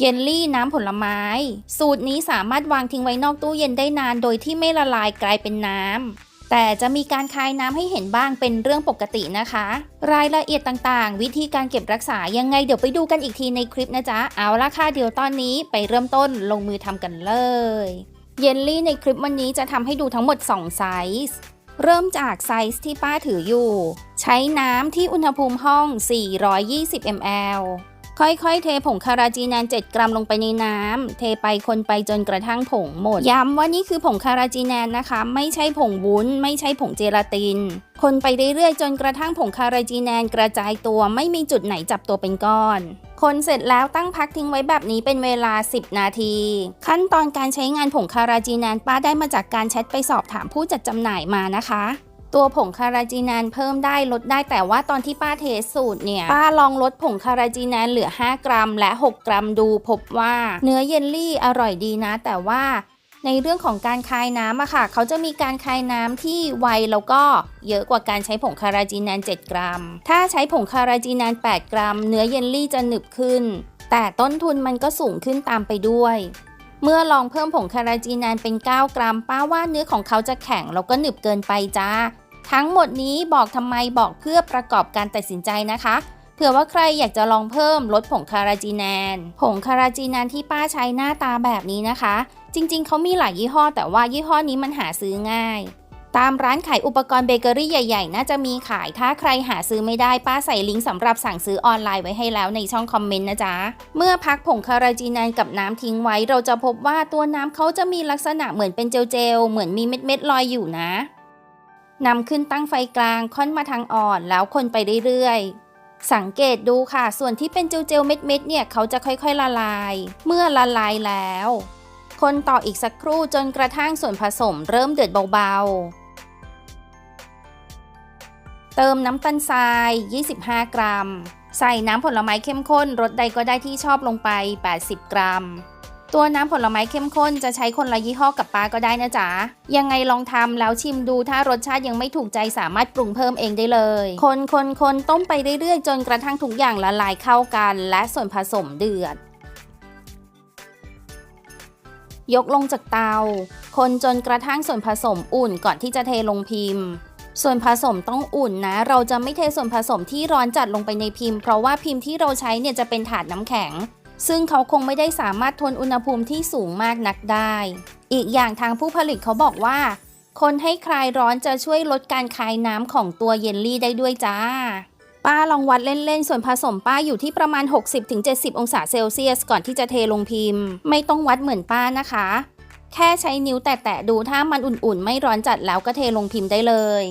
เยลลี่น้ำผลไม้ สูตรนี้สามารถวางทิ้งไว้นอกตู้เย็นได้นานโดยที่ไม่ละลายกลายเป็นน้ำแต่จะมีการคายน้ำให้เห็นบ้างเป็นเรื่องปกตินะคะ รายละเอียดต่างๆ วิธีการเก็บรักษายังไงเดี๋ยวไปดูกันอีกทีในคลิปนะจ๊ะ เอาละค่ะเดี๋ยวตอนนี้ไปเริ่มต้นลงมือทำกันเลย เยลลี่ในคลิปวันนี้จะทำให้ดูทั้งหมด 2 ไซส์ เริ่มจากไซส์ที่ป้าถืออยู่ ใช้น้ำที่อุณหภูมิห้อง 420 ml ค่อยๆ เทผงคาราจีนาน 7 กรัมลงไปในน้ำเทไปคนไปจนกระทั่งผงหมด ย้ำว่านี่คือผงคาราจีนานนะคะ ไม่ใช่ผงวุ้น ไม่ใช่ผงเจลาติน คนไปเรื่อยๆ จนกระทั่งผงคาราจีนานกระจายตัวไม่มีจุดไหนจับตัวเป็นก้อน คนเสร็จแล้วตั้งพักทิ้งไว้แบบนี้เป็นเวลา 10 นาที ขั้นตอนการใช้งานผงคาราจีนานป้าได้มาจากการแชทไปสอบถามผู้จัดจำหน่ายมานะคะ ตัวผงคาราจีนานเพิ่มได้ลดได้แต่ว่าตอนที่ป้าเทสสูตรเนี่ย ป้าลองลดผงคาราจีนานเหลือ 5 กรัม และ 6 กรัมดูพบว่าเนื้อเยลลี่อร่อยดีนะ แต่ว่าในเรื่องของการคายน้ำอะค่ะ เขาจะมีการคายน้ำที่ไวแล้วก็เยอะกว่าการใช้ผงคาราจีนาน 7 กรัม ถ้าใช้ผงคาราจีนาน 8 กรัม เนื้อเยลลี่จะหนึบขึ้น แต่ต้นทุนมันก็สูงขึ้นตามไปด้วย เมื่อลองเพิ่มผงคาราจีนานเป็น 9 กรัม ป้าว่าเนื้อของเขาจะแข็งแล้วก็หนึบเกินไปจ้า ทั้งหมดนี้บอกทำไมบอกเพื่อประกอบการตัดสินใจนะคะ เผื่อว่าใครอยากจะลองเพิ่มลดผงคาราจีนานผงคาราจีนานที่ป้าใช้หน้าตาแบบนี้นะคะ จริงๆ เขามีหลายยี่ห้อ แต่ว่ายี่ห้อนี้มันหาซื้อง่าย ตามร้านขายอุปกรณ์เบเกอรี่ใหญ่ๆ น่าจะมีขาย ถ้าใครหาซื้อไม่ได้ป้าใส่ลิงก์สำหรับสั่งซื้อออนไลน์ไว้ให้แล้วในช่องคอมเมนต์นะจ๊ะ เมื่อพักผงคาราจีนานกับน้ำทิ้งไว้ เราจะพบว่าตัวน้ำเขาจะมีลักษณะเหมือนเป็นเจลๆ เหมือนมีเม็ดๆลอยอยู่นะ นำขึ้นตั้งไฟกลางค่อนมาทางอ่อนแล้วคนไปเรื่อยๆ สังเกตดูค่ะ ส่วนที่เป็นเจลๆเม็ดๆเนี่ยเขาจะค่อยๆละลาย เมื่อละลายแล้ว คนต่ออีกสักครู่จนกระทั่งส่วนผสมเริ่มเดือดเบาๆ เติมน้ำตาลทราย 25 กรัม ใส่น้ำผลไม้เข้มข้นรสใดก็ได้ที่ชอบลงไป 80 กรัม ตัวน้ำผลไม้เข้มข้นจะใช้คนละยี่ห้อกับป้าก็ได้นะจ๊ะ ยังไงลองทำแล้วชิมดูถ้ารสชาติยังไม่ถูกใจสามารถปรุงเพิ่มเองได้เลย คนคนคนต้มไปเรื่อยๆ จนกระทั่งทุกอย่างละลายเข้ากัน และส่วนผสมเดือด ยกลงจากเตา คนจนกระทั่งส่วนผสมอุ่นก่อนที่จะเทลงพิมพ์ส่วนผสมต้องอุ่นนะ เราจะไม่เทส่วนผสมที่ร้อนจัดลงไปในพิมพ์ เพราะว่าพิมพ์ที่เราใช้เนี่ยจะเป็นถาดน้ำแข็ง ซึ่งเขาคงไม่ได้สามารถทนอุณหภูมิที่สูงมากนักได้ อีกอย่างทางผู้ผลิตเขาบอกว่า คนให้คลายร้อนจะช่วยลดการคายน้ำของตัวเยลลี่ได้ด้วยจ้า ป้าลองวัดเล่นๆ ส่วนผสมป้าอยู่ที่ประมาณ 60-70 องศาเซลเซียสก่อนที่จะเทลงพิมพ์ ไม่ต้องวัดเหมือนป้านะคะ แค่ใช้นิ้วแตะๆดูถ้ามันอุ่นๆ ไม่ร้อนจัดแล้วก็เทลงพิมพ์ได้เลย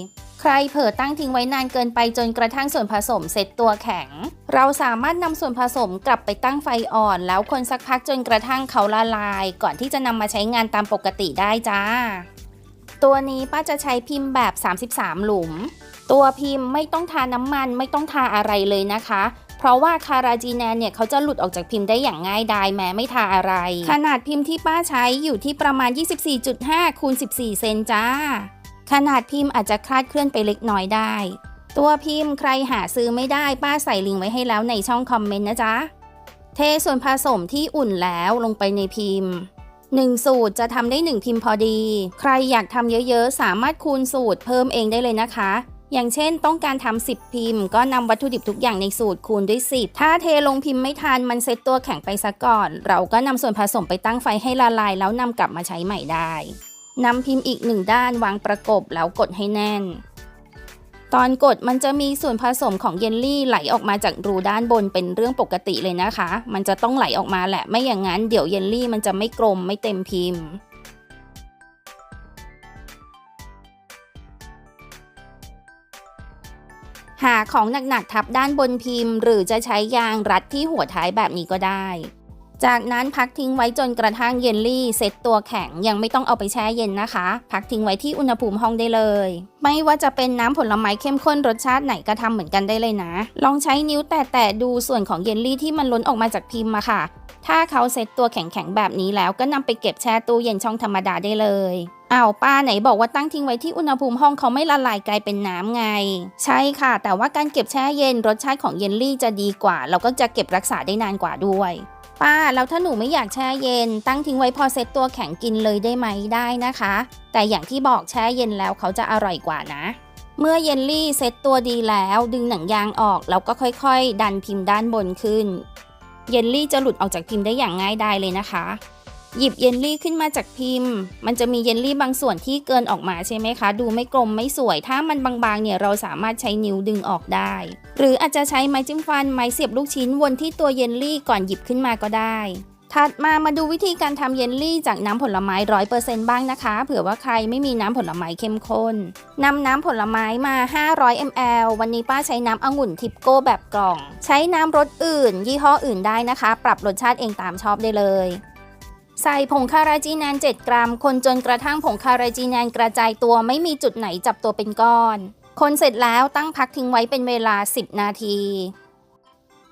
ใครเผลอตั้งทิ้งไว้นานเกินไปจนกระทั่งส่วนผสมเสร็จตัวแข็ง เราสามารถนำส่วนผสมกลับไปตั้งไฟอ่อน แล้วคนสักพักจนกระทั่งเขาละลาย ก่อนที่จะนำมาใช้งานตามปกติได้จ้า ตัวนี้ป้าจะใช้พิมพ์แบบ 33 หลุม ตัวพิมพ์ไม่ต้องทาน้ำมันไม่ต้องทาอะไรเลยนะคะ เพราะว่าคาราจีแนนเนี่ยเขาจะหลุดออกจากพิมพ์ได้อย่างง่ายดายแม้ไม่ทาอะไร ขนาดพิมพ์ที่ป้าใช้อยู่ที่ประมาณ 24.5คูณ14 เซนจ้า ขนาดพิมพ์อาจจะคลาดเคลื่อนไปเล็กน้อยได้ ตัวพิมพ์ใครหาซื้อไม่ได้ป้าใส่ลิงก์ไว้ให้แล้วในช่องคอมเมนต์นะจ๊ะ เทส่วนผสมที่อุ่นแล้วลงไปในพิมพ์1สูตรจะทำได้1พิมพ์พอดี ใครอยากทำเยอะๆ สามารถคูณสูตรเพิ่มเองได้เลยนะคะ อย่างเช่นต้องการทำ10 พิมพ์ ก็นำวัตถุดิบทุกอย่างในสูตรคูณด้วย 10 ถ้าเทลงพิมพ์ไม่ทันมันเซตตัวแข็งไปซะก่อน เราก็นำส่วนผสมไปตั้งไฟให้ละลาย แล้วนำกลับมาใช้ใหม่ได้ นำพิมพ์อีกหนึ่งด้านวางประกบแล้วกดให้แน่น ตอนกดมันจะมีส่วนผสมของเยลลี่ไหลออกมาจากรูด้านบนเป็นเรื่องปกติเลยนะคะ มันจะต้องไหลออกมาแหละไม่อย่างนั้นเดี๋ยวเยลลี่มันจะไม่กลมไม่เต็มพิมพ์หาของหนักๆทับด้านบนพิมพ์ หรือจะใช้ยางรัดที่หัวท้ายแบบนี้ก็ได้ จากนั้นพักทิ้งไว้จนกระทั่งเยลลี่เซ็ตตัวแข็งยังไม่ต้องเอาไปแช่เย็นนะคะ พักทิ้งไว้ที่อุณหภูมิห้องได้เลย ไม่ว่าจะเป็นน้ำผลไม้เข้มข้นรสชาติไหนก็ทำเหมือนกันได้เลยนะ ลองใช้นิ้วแตะๆดูส่วนของเยลลี่ที่มันล้นออกมาจากพิมพ์มาค่ะ ถ้าเขาเซ็ตตัวแข็งๆแบบนี้แล้วก็นำไปเก็บแช่ตู้เย็นช่องธรรมดาได้เลยอ้าวป้าไหนบอกว่าตั้งทิ้งไว้ที่อุณหภูมิห้องเขาไม่ละลายกลายเป็นน้ำไง ใช่ค่ะ แต่ว่าการเก็บแช่เย็นรสชาติของเยลลี่จะดีกว่า แล้วก็จะเก็บรักษาได้นานกว่าด้วย ป้าแล้วถ้าหนูไม่อยากแช่เย็น ตั้งทิ้งไว้พอเซ็ตตัวแข็งกินเลยได้ไหมได้นะคะ แต่อย่างที่บอกแช่เย็นแล้วเขาจะอร่อยกว่านะ เมื่อเยลลี่เซ็ตตัวดีแล้ว ดึงหนังยางออกแล้วก็ค่อยๆ ดันพิมพ์ด้านบนขึ้น เยลลี่จะหลุดออกจากพิมพ์ได้อย่างง่ายดายเลยนะคะ หยิบเยลลี่ขึ้นมาจากพิมพ์ มันจะมีเยลลี่บางส่วนที่เกินออกมาใช่ไหมคะ ดูไม่กลมไม่สวย ถ้ามันบางๆ เนี่ยเราสามารถใช้นิ้วดึงออกได้ หรืออาจจะใช้ไม้จิ้มฟัน ไม้เสียบลูกชิ้นวนที่ตัวเยลลี่ก่อนหยิบขึ้นมาก็ได้ถัดมามาดูวิธีการทำเยลลี่จากน้ำผลไม้ร้อยเปอร์เซนต์บ้างนะคะ เผื่อว่าใครไม่มีน้ำผลไม้เข้มข้นนำน้ำผลไม้มา 500 ml วันนี้ป้าใช้น้ำองุ่นทิปโก้แบบกล่อง ใช้น้ำรสอื่น ยี่ห้ออื่นได้นะคะ ปรับรสชาติเองตามชอบได้เลย ใส่ผงคาราจีนาน7 กรัม คนจนกระทั่งผงคาราจีนานกระจายตัวไม่มีจุดไหนจับตัวเป็นก้อน คนเสร็จแล้วตั้งพักทิ้งไว้เป็นเวลา 10 นาที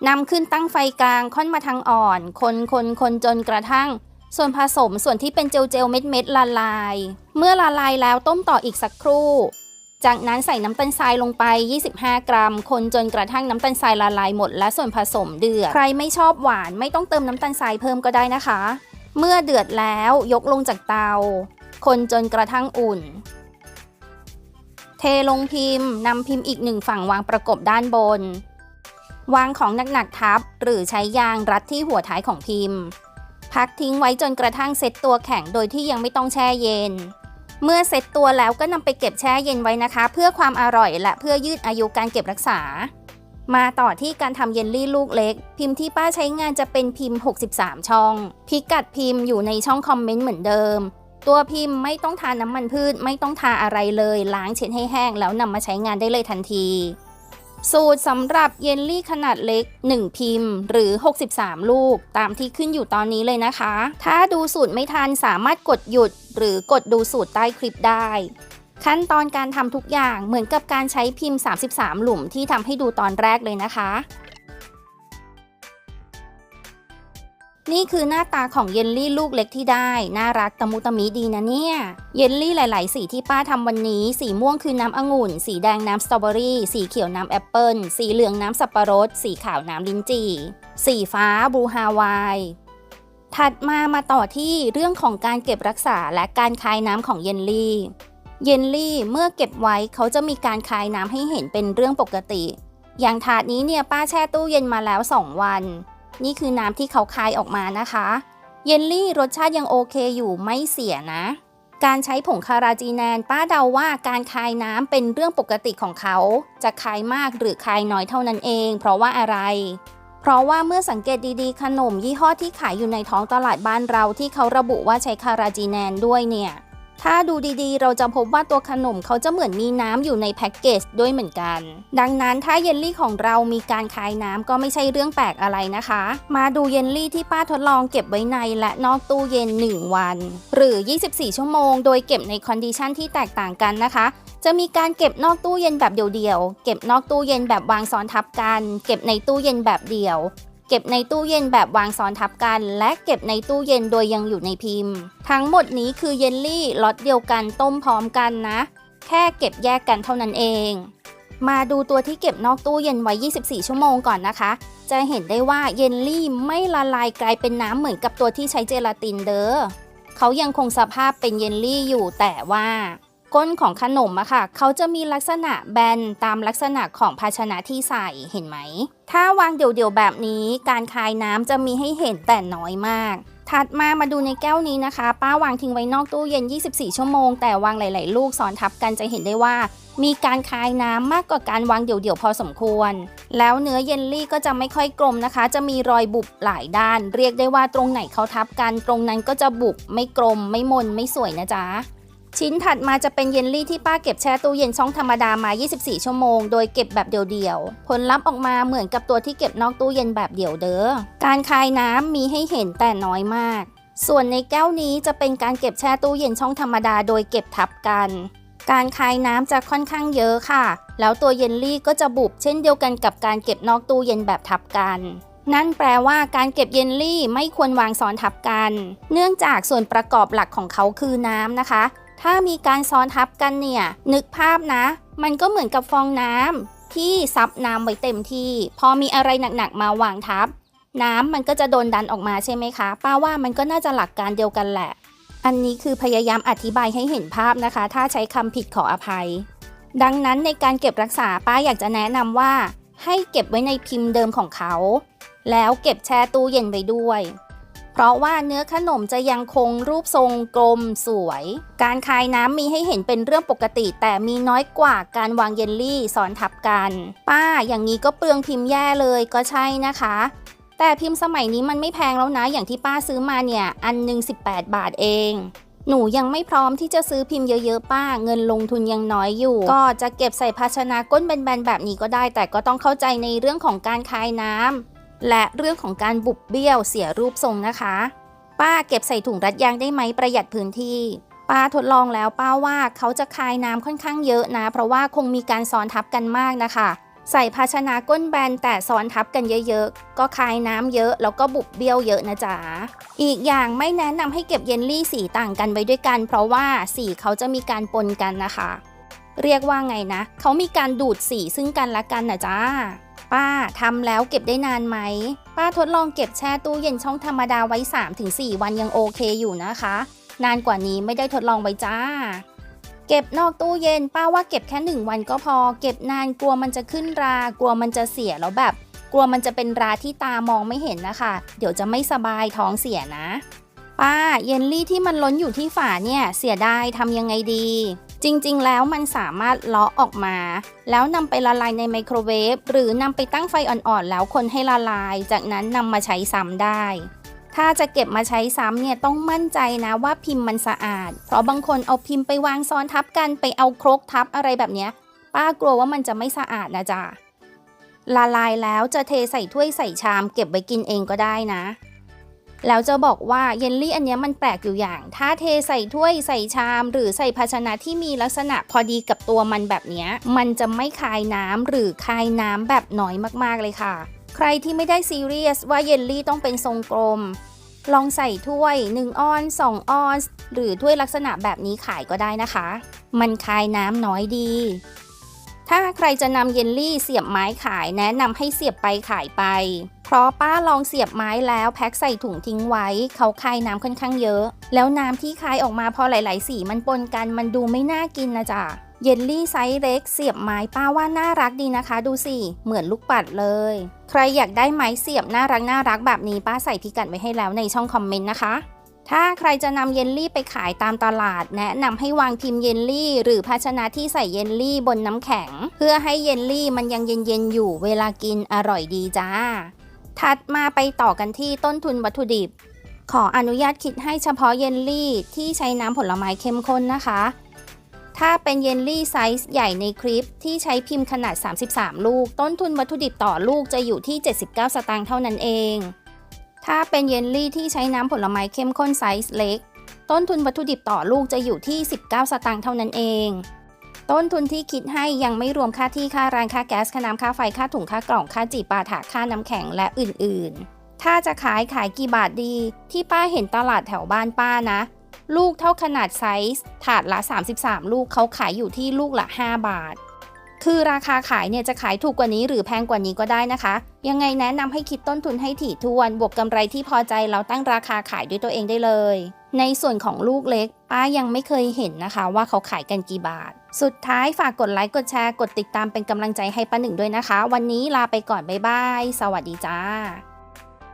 นำขึ้นตั้งไฟกลางค่อนมาทางอ่อน คนคนคนจนกระทั่ง ส่วนผสมส่วนที่เป็นเจลเจลเม็ดเม็ดละลาย เมื่อละลายแล้วต้มต่ออีกสักครู่ จากนั้นใส่น้ำตาลทรายลงไป 25 กรัม คนจนกระทั่งน้ำตาลทรายละลายหมดและส่วนผสมเดือด ใครไม่ชอบหวานไม่ต้องเติมน้ำตาลทรายเพิ่มก็ได้นะคะ เมื่อเดือดแล้วยกลงจากเตา คนจนกระทั่งอุ่น เทลงพิมพ์นำพิมพ์อีกหนึ่งฝั่งวางประกบด้านบน วางของหนักๆทับ หรือใช้ยางรัดที่หัวท้ายของพิมพ์ พักทิ้งไว้จนกระทั่งเซ็ตตัวแข็งโดยที่ยังไม่ต้องแช่เย็น เมื่อเซ็ตตัวแล้วก็นำไปเก็บแช่เย็นไว้นะคะ เพื่อความอร่อยและเพื่อยืดอายุการเก็บรักษา มาต่อที่การทำเยลลี่ลูกเล็ก พิมพ์ที่ป้าใช้งานจะเป็นพิมพ์ 63 ช่อง พิกัดพิมพ์อยู่ในช่องคอมเมนต์เหมือนเดิม ตัวพิมพ์ไม่ต้องทาน้ำมันพืชไม่ต้องทาอะไรเลยล้างเช็ดให้แห้งแล้วนำมาใช้งานได้เลยทันที สูตรสำหรับเยลลี่ขนาดเล็ก 1 พิมพ์ หรือ 63 ลูก ตามที่ขึ้นอยู่ตอนนี้เลยนะคะ ถ้าดูสูตรไม่ทันสามารถกดหยุด หรือกดดูสูตรใต้คลิปได้ ขั้นตอนการทำทุกอย่างเหมือนกับการใช้พิมพ์ 33 หลุมที่ทำให้ดูตอนแรกเลยนะคะ นี่คือหน้าตาของเยลลี่ลูกเล็กที่ได้ น่ารักตะมุตะมิดีนะเนี่ย เยลลี่หลายๆ สีที่ป้าทำวันนี้ สีม่วงคือน้ำองุ่น สีแดงน้ำสตรอเบอรี่ สีเขียวน้ำแอปเปิลสีเหลืองน้ำสับปะรด สีขาวน้ำลิ้นจี่ สีฟ้าบลูฮาวายถัดมามาต่อที่เรื่องของการเก็บรักษาและการคายน้ำของเยลลี่ เยลลี่เมื่อเก็บไว้เขาจะมีการคายน้ำให้เห็นเป็นเรื่องปกติ อย่างถาดนี้เนี่ยป้าแช่ตู้เย็นมาแล้ว 2 วัน นี่คือน้ำที่เขาคายออกมานะคะ เยลลี่รสชาติยังโอเคอยู่ไม่เสียนะ การใช้ผงคาราจีแนนป้าเดาว่าการคายน้ำเป็นเรื่องปกติของเขา จะคายมากหรือคายน้อยเท่านั้นเอง เพราะว่าอะไรเพราะว่าเมื่อสังเกตดีๆ ขนมยี่ห้อที่ขายอยู่ในท้องตลาดบ้านเราที่เขาระบุว่าใช้คาราจีแนนด้วยเนี่ย ถ้าดูดีๆ เราจะพบว่าตัวขนมเขาจะเหมือนมีน้ำอยู่ในแพ็กเกจด้วยเหมือนกัน ดังนั้นถ้าเยลลี่ของเรามีการคายน้ำก็ไม่ใช่เรื่องแปลกอะไรนะคะ มาดูเยลลี่ที่ป้าทดลองเก็บไว้ในและนอกตู้เย็น 1 วัน หรือ 24 ชั่วโมง โดยเก็บในคอนดิชันที่แตกต่างกันนะคะ จะมีการเก็บนอกตู้เย็นแบบเดียวๆ เก็บนอกตู้เย็นแบบวางซ้อนทับกัน เก็บในตู้เย็นแบบเดียว ก็บในตู้เย็นแบบวางซ้อนทับกัน และเก็บในตู้เย็นโดยยังอยู่ในพิมพ์ ทั้งหมดนี้คือเยลลี่ล็อตเดียวกันต้มพร้อมกันนะ แค่เก็บแยกกันเท่านั้นเอง มาดูตัวที่เก็บนอกตู้เย็นไว้ 24 ชั่วโมงก่อนนะคะ จะเห็นได้ว่าเยลลี่ไม่ละลายกลายเป็นน้ำเหมือนกับตัวที่ใช้เจลาตินเด้อเขายังคงสภาพเป็นเยลลี่อยู่แต่ว่า ก้นของขนมอะค่ะ เขาจะมีลักษณะแบนตามลักษณะของภาชนะที่ใส่เห็นไหม ถ้าวางเดี่ยวๆแบบนี้ การคายน้ำจะมีให้เห็นแต่น้อยมาก ถัดมามาดูในแก้วนี้นะคะ ป้าวางทิ้งไว้นอกตู้เย็น 24 ชั่วโมง แต่วางหลาย ๆ ลูกซ้อนทับกันจะเห็นได้ว่า มีการคายน้ำมากกว่าการวางเดี่ยวๆพอสมควร แล้วเนื้อเยลลี่ก็จะไม่ค่อยกลมนะคะ จะมีรอยบุบหลายด้าน เรียกได้ว่าตรงไหนเขาทับกัน ตรงนั้นก็จะบุบไม่กลมไม่มนไม่สวยนะจ๊ะ ชิ้นถัดมาจะเป็นเยลลี่ที่ป้าเก็บแช่ตู้เย็นช่องธรรมดามา 24 ชั่วโมง โดยเก็บแบบเดี่ยวๆ ผลลัพธ์ออกมาเหมือนกับตัวที่เก็บนอกตู้เย็นแบบเดี่ยวเด้อ การคายน้ำมีให้เห็นแต่น้อยมาก ส่วนในแก้วนี้จะเป็นการเก็บแช่ตู้เย็นช่องธรรมดาโดยเก็บทับกัน การคายน้ำจะค่อนข้างเยอะค่ะ แล้วตัวเยลลี่ก็จะบุบเช่นเดียวกันกับการเก็บนอกตู้เย็นแบบทับกันนั่นแปลว่าการเก็บเยลลี่ไม่ควรวางซ้อนทับกัน เนื่องจากส่วนประกอบหลักของเขาคือน้ำนะคะ ถ้ามีการซ้อนทับกันเนี่ย นึกภาพนะ มันก็เหมือนกับฟองน้ำที่ซับน้ำไว้เต็มที่ พอมีอะไรหนักๆมาวางทับ น้ำมันก็จะโดนดันออกมาใช่ไหมคะ ป้าว่ามันก็น่าจะหลักการเดียวกันแหละ อันนี้คือพยายามอธิบายให้เห็นภาพนะคะ ถ้าใช้คำผิดขออภัย ดังนั้นในการเก็บรักษาป้าอยากจะแนะนำว่า ให้เก็บไว้ในพิมพ์เดิมของเขา แล้วเก็บแช่ตู้เย็นไว้ด้วย เพราะว่าเนื้อขนมจะยังคงรูปทรงกลมสวย การคายน้ำมีให้เห็นเป็นเรื่องปกติ แต่มีน้อยกว่าการวางเยลลี่ซ้อนทับกัน ป้าอย่างนี้ก็เปลืองพิมพ์แย่เลยก็ใช่นะคะ แต่พิมพ์สมัยนี้มันไม่แพงแล้วนะ อย่างที่ป้าซื้อมาเนี่ย อันหนึ่ง18 บาทเองหนูยังไม่พร้อมที่จะซื้อพิมพ์เยอะๆป้า เงินลงทุนยังน้อยอยู่ ก็จะเก็บใส่ภาชนะก้นแบนๆแบบนี้ก็ได้ แต่ก็ต้องเข้าใจในเรื่องของการคายน้ำ และเรื่องของการบุบเบี้ยวเสียรูปทรงนะคะ ป้าเก็บใส่ถุงรัดยางได้ไหมประหยัดพื้นที่ ป้าทดลองแล้วป้าว่าเขาจะคายน้ำค่อนข้างเยอะนะ เพราะว่าคงมีการซ้อนทับกันมากนะคะ ใส่ภาชนะก้นแบนแต่ซ้อนทับกันเยอะๆ ก็คายน้ำเยอะแล้วก็บุบเบี้ยวเยอะนะจ๊ะ อีกอย่างไม่แนะนำให้เก็บเยลลี่สีต่างกันไว้ด้วยกัน เพราะว่าสีเขาจะมีการปนกันนะคะ เรียกว่าไงนะ เขามีการดูดสีซึ่งกันและกันนะจ้า ป้าทำแล้วเก็บได้นานไหม ป้าทดลองเก็บแช่ตู้เย็นช่องธรรมดาไว้ 3-4 วันยังโอเคอยู่นะคะ นานกว่านี้ไม่ได้ทดลองไว้จ้า เก็บนอกตู้เย็น ป้าว่าเก็บแค่หนึ่งวันก็พอ เก็บนานกลัวมันจะขึ้นรา กลัวมันจะเสียแล้วแบบ กลัวมันจะเป็นราที่ตามองไม่เห็นนะคะ เดี๋ยวจะไม่สบายท้องเสียนะ ป้าเยลลี่ที่มันล้นอยู่ที่ฝาเนี่ยเสียดายทำยังไงดี จริงๆ แล้วมันสามารถเลาะออกมา แล้วนำไปละลายในไมโครเวฟหรือนำไปตั้งไฟอ่อนๆ แล้วคนให้ละลาย จากนั้นนำมาใช้ซ้ำได้ ถ้าจะเก็บมาใช้ซ้ำเนี่ยต้องมั่นใจนะว่าพิมพ์มันสะอาด เพราะบางคนเอาพิมพ์ไปวางซ้อนทับกันไปเอาครกทับอะไรแบบเนี้ย ป้ากลัวว่ามันจะไม่สะอาดนะจ๊ะละลายแล้วจะเทใส่ถ้วยใส่ชาม เก็บไว้กินเองก็ได้นะ แล้วจะบอกว่าเยลลี่อันนี้มันแปลกอยู่อย่าง ถ้าเทใส่ถ้วยใส่ชาม หรือใส่ภาชนะที่มีลักษณะพอดีกับตัวมันแบบนี้ มันจะไม่คายน้ำหรือคายน้ำแบบน้อยมากๆเลยค่ะ ใครที่ไม่ได้ซีเรียสว่าเยลลี่ต้องเป็นทรงกลม ลองใส่ถ้วย 1 ออน 2 ออนซ์หรือถ้วยลักษณะแบบนี้ขายก็ได้นะคะ มันคายน้ำน้อยดี ถ้าใครจะนำเยลลี่เสียบไม้ขายแนะนำให้เสียบไปขายไป เพราะป้าลองเสียบไม้แล้วแพ็คใส่ถุงทิ้งไว้ เขาคายน้ำค่อนข้างเยอะ แล้วน้ำที่คายออกมาพอหลาย ๆ สีมันปนกันมันดูไม่น่ากินนะจ๊ะเยลลี่ไซส์เล็กเสียบไม้ป้าว่าน่ารักดีนะคะ ดูสิเหมือนลูกปัดเลย ใครอยากได้ไม้เสียบน่ารักน่ารักแบบนี้ป้าใส่พิกัดไว้ให้แล้วในช่องคอมเมนต์นะคะ ถ้าใครจะนำเยลลี่ไปขายตามตลาด แนะนำให้วางพิมพ์เยลลี่ หรือภาชนะที่ใส่เยลลี่บนน้ำแข็ง เพื่อให้เยลลี่มันยังเย็นๆอยู่เวลากินอร่อยดีจ้า ถัดมาไปต่อกันที่ต้นทุนวัตถุดิบ ขออนุญาตคิดให้เฉพาะเยลลี่ที่ใช้น้ำผลไม้เข้มข้นนะคะ ถ้าเป็นเยลลี่ไซส์ใหญ่ในคลิปที่ใช้พิมพ์ขนาด 33 ลูก ต้นทุนวัตถุดิบต่อลูกจะอยู่ที่ 79 สตางค์เท่านั้นเอง ถ้าเป็นเยลลี่ที่ใช้น้ำผลไม้เข้มข้นไซส์เล็ก ต้นทุนวัตถุดิบต่อลูกจะอยู่ที่ 19 สตางค์เท่านั้นเอง ต้นทุนที่คิดให้ยังไม่รวมค่าที่ค่าแรงค่าแก๊สค่าน้ำค่าไฟค่าถุงค่ากล่องค่าจีปาถาค่าน้ำแข็งและอื่นๆ ถ้าจะขายขายกี่บาทดี ที่ป้าเห็นตลาดแถวบ้านป้านะ ลูกเท่าขนาดไซส์ถาดละ 33 ลูกเขาขายอยู่ที่ลูกละ 5 บาท คือราคาขายเนี่ยจะขายถูกกว่านี้หรือแพงกว่านี้ก็ได้นะคะ ยังไงแนะนำให้คิดต้นทุนให้ถี่ถ้วน บวกกำไรที่พอใจเราตั้งราคาขายด้วยตัวเองได้เลย ในส่วนของลูกเล็ก ป้ายังไม่เคยเห็นนะคะ ว่าเขาขายกันกี่บาท สุดท้ายฝากกดไลค์กดแชร์กดติดตามเป็นกำลังใจให้ป้าหนึ่งด้วยนะคะ วันนี้ลาไปก่อนบ๊ายบายสวัสดีจ้า